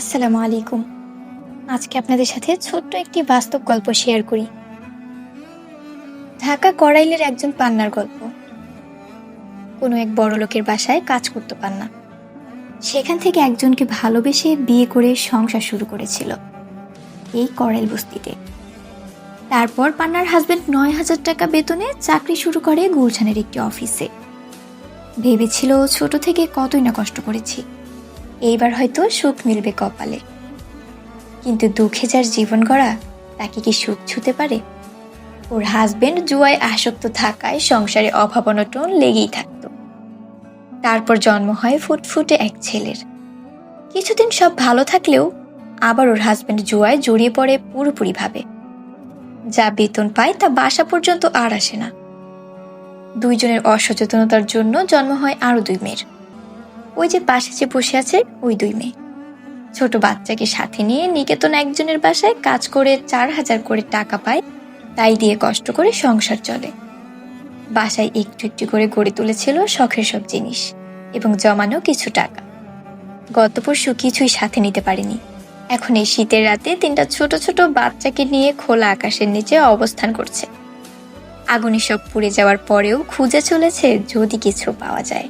আসসালামু আলাইকুম। আজকে আপনাদের সাথে ছোট্ট একটি বাস্তব গল্প শেয়ার করি। ঢাকা করাইলের একজন পান্নার গল্প। কোনো এক বড় লোকের বাসায় কাজ করতে পান্না। সেখান থেকে একজনকে ভালোবেসে বিয়ে করে সংসার শুরু করেছিল এই করাইল বস্তিতে। তারপর পান্নার হাজবেন্ড নয় হাজার টাকা বেতনে চাকরি শুরু করে গুলশানের একটি অফিসে। ভেবেছিল ছোট থেকে কতই না কষ্ট করেছি। এইবার হয়তো সুখ মিলবে কপালে। কিন্তু দুঃখে যার জীবন গড়া, তাকে কি সুখ ছুতে পারে? ওর হাজবেন্ড জুয়ায় আসক্ত থাকায় সংসারে অভাব অনটন লেগেই থাকতো। তারপর জন্ম হয় ফুটফুটে এক ছেলের। কিছুদিন সব ভালো থাকলেও আবার ওর হাজবেন্ড জুয়ায় জড়িয়ে পড়ে পুরোপুরিভাবে। যা বেতন পায় তা বাসা পর্যন্ত আর আসে না। দুইজনের অসচেতনতার জন্য জন্ম হয় আরও দুই মেয়ের। ওই যে পাশে যে বসে আছে, ওই দুই মেয়ে। ছোট বাচ্চাকে সাথে নিয়ে নিকেতন একজনের বাসায় কাজ করে চার হাজার করে টাকা পায়, তাই দিয়ে কষ্ট করে সংসার চলে। বাসায় একটু একটু করে গড়ে তুলেছিল শখের সব জিনিস এবং জমানো কিছু টাকা। গত পরশু কিছুই সাথে নিতে পারেনি। এখন এই শীতের রাতে তিনটা ছোট ছোট বাচ্চাকে নিয়ে খোলা আকাশের নিচে অবস্থান করছে। আগুনে সব পুড়ে যাওয়ার পরেও খুঁজে চলেছে যদি কিছু পাওয়া যায়।